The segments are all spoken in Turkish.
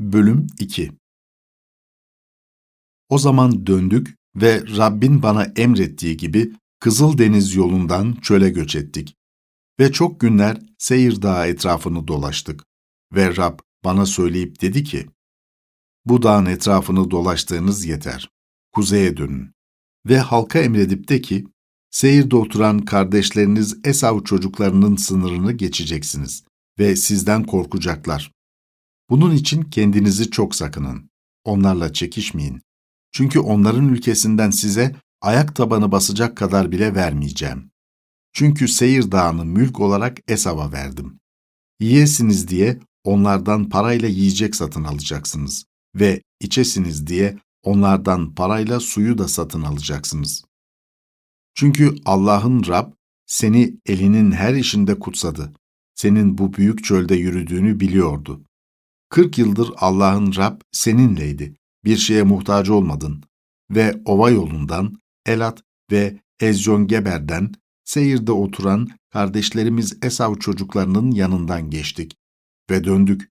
Bölüm 2 O zaman döndük ve Rabbin bana emrettiği gibi Kızıldeniz yolundan çöle göç ettik. Ve çok günler Seyir Dağı etrafını dolaştık. Ve Rab bana söyleyip dedi ki, Bu dağın etrafını dolaştığınız yeter. Kuzeye dönün. Ve halka emredip de ki, Seyir'de oturan kardeşleriniz Esav çocuklarının sınırını geçeceksiniz ve sizden korkacaklar. Bunun için kendinizi çok sakının. Onlarla çekişmeyin. Çünkü onların ülkesinden size ayak tabanı basacak kadar bile vermeyeceğim. Çünkü Seyir Dağı'nı mülk olarak Esav'a verdim. Yiyesiniz diye onlardan parayla yiyecek satın alacaksınız ve içesiniz diye onlardan parayla suyu da satın alacaksınız. Çünkü Allah'ın Rab seni elinin her işinde kutsadı. Senin bu büyük çölde yürüdüğünü biliyordu. Kırk yıldır Allah'ın Rab seninleydi. Bir şeye muhtaç olmadın. Ve ova yolundan, Elat ve Ezyon-Geber'den, Seyir'de oturan kardeşlerimiz Esav çocuklarının yanından geçtik. Ve döndük.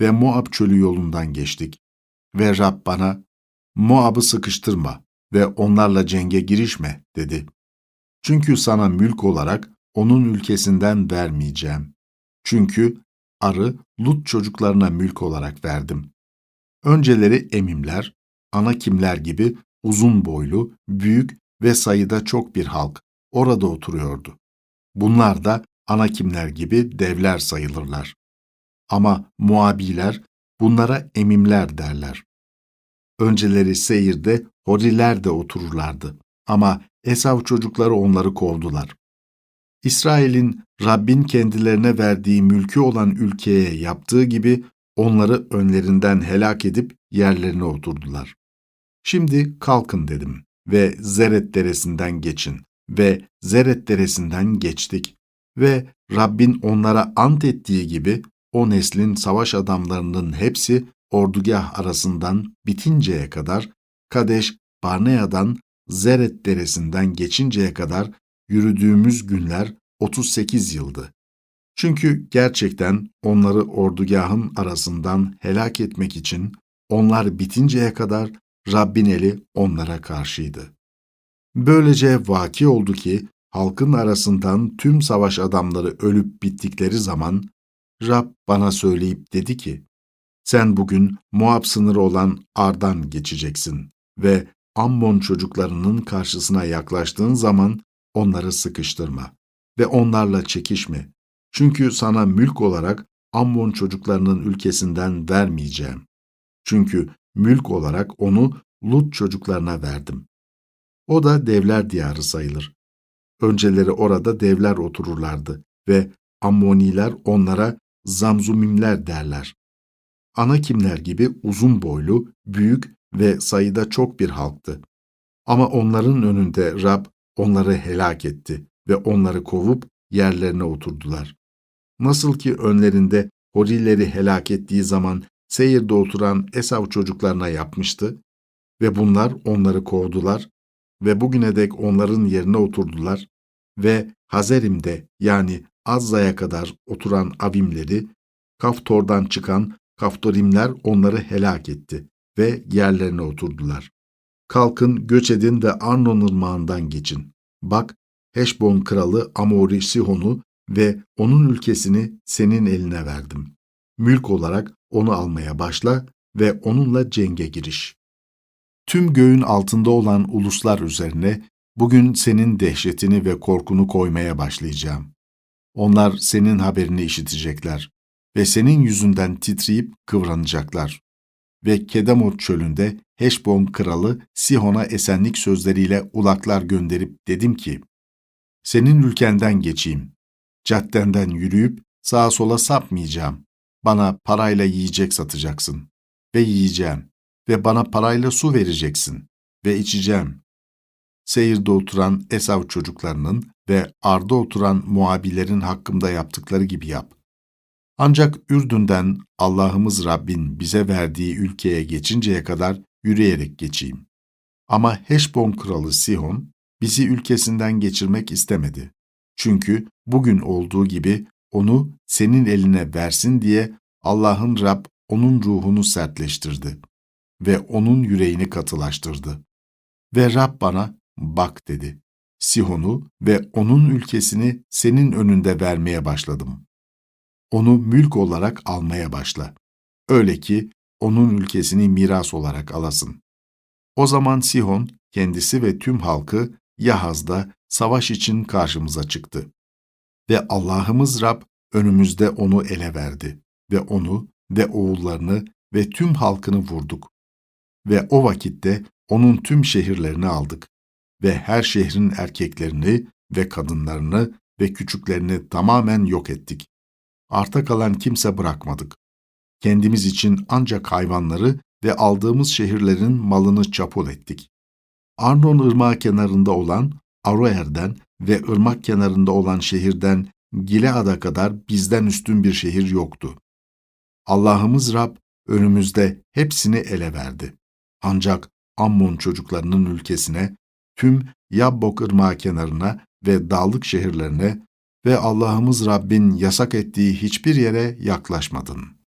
Ve Moab çölü yolundan geçtik. Ve Rab bana, Moab'ı sıkıştırma ve onlarla cenge girişme, dedi. Çünkü sana mülk olarak onun ülkesinden vermeyeceğim. Çünkü arı Lut çocuklarına mülk olarak verdim. Önceleri emimler, ana kimler gibi uzun boylu, büyük ve sayıda çok bir halk orada oturuyordu. Bunlar da ana kimler gibi devler sayılırlar. Ama Muabiler bunlara emimler derler. Önceleri Seyir'de Horiler de otururlardı. Ama Esav çocukları onları kovdular. İsrail'in Rabbin kendilerine verdiği mülkü olan ülkeye yaptığı gibi onları önlerinden helak edip yerlerine oturdular. Şimdi kalkın dedim ve Zeret deresinden geçin ve Zeret deresinden geçtik ve Rabbin onlara ant ettiği gibi o neslin savaş adamlarının hepsi ordugah arasından bitinceye kadar Kadeş Barnea'dan Zeret deresinden geçinceye kadar yürüdüğümüz günler 38 yıldı. Çünkü gerçekten onları ordugahın arasından helak etmek için onlar bitinceye kadar Rabbin eli onlara karşıydı. Böylece vaki oldu ki halkın arasından tüm savaş adamları ölüp bittikleri zaman Rab bana söyleyip dedi ki, sen bugün Moab sınırı olan Ar'dan geçeceksin ve Ammon çocuklarının karşısına yaklaştığın zaman onları sıkıştırma ve onlarla çekişme. Çünkü sana mülk olarak Ammon çocuklarının ülkesinden vermeyeceğim. Çünkü mülk olarak onu Lut çocuklarına verdim. O da devler diyarı sayılır. Önceleri orada devler otururlardı ve Ammoniler onlara Zamzumimler derler. Ana kimler gibi uzun boylu, büyük ve sayıda çok bir halktı. Ama onların önünde Rab onları helak etti ve onları kovup yerlerine oturdular. Nasıl ki önlerinde Horileri helak ettiği zaman Seyir'de oturan Esav çocuklarına yapmıştı ve bunlar onları kovdular ve bugüne dek onların yerine oturdular ve Hazerim'de yani Azza'ya kadar oturan Avimleri, Kaftor'dan çıkan Kaftorimler onları helak etti ve yerlerine oturdular. Kalkın, göç edin ve Arnon ırmağından geçin. Bak, Heşbon kralı Amori Sihon'u ve onun ülkesini senin eline verdim. Mülk olarak onu almaya başla ve onunla cenge giriş. Tüm göğün altında olan uluslar üzerine bugün senin dehşetini ve korkunu koymaya başlayacağım. Onlar senin haberini işitecekler ve senin yüzünden titreyip kıvranacaklar. Ve Kedemot çölünde Heşbon kralı Sihon'a esenlik sözleriyle ulaklar gönderip dedim ki, senin ülkenden geçeyim, caddenden yürüyüp sağa sola sapmayacağım. Bana parayla yiyecek satacaksın ve yiyeceğim ve bana parayla su vereceksin ve içeceğim. Seyirde oturan Esav çocuklarının ve Arda oturan Muabilerin hakkımda yaptıkları gibi yap. Ancak Ürdün'den Allah'ımız Rabbin bize verdiği ülkeye geçinceye kadar yürüyerek geçeyim. Ama Heşbon kralı Sihon bizi ülkesinden geçirmek istemedi. Çünkü bugün olduğu gibi onu senin eline versin diye Allah'ın Rab onun ruhunu sertleştirdi ve onun yüreğini katılaştırdı. Ve Rab bana, bak dedi, Sihon'u ve onun ülkesini senin önünde vermeye başladım. Onu mülk olarak almaya başla. Öyle ki onun ülkesini miras olarak alasın. O zaman Sihon kendisi ve tüm halkı Yahaz'da savaş için karşımıza çıktı. Ve Allah'ımız Rab önümüzde onu ele verdi ve onu ve oğullarını ve tüm halkını vurduk. Ve o vakitte onun tüm şehirlerini aldık ve her şehrin erkeklerini ve kadınlarını ve küçüklerini tamamen yok ettik. Arta kalan kimse bırakmadık. Kendimiz için ancak hayvanları ve aldığımız şehirlerin malını çapul ettik. Arnon ırmağı kenarında olan Aroer'den ve ırmak kenarında olan şehirden Gilead'a kadar bizden üstün bir şehir yoktu. Allah'ımız Rab önümüzde hepsini ele verdi. Ancak Ammon çocuklarının ülkesine, tüm Yabbok ırmağı kenarına ve dağlık şehirlerine ve Allah'ımız Rabbin yasak ettiği hiçbir yere yaklaşmadın.''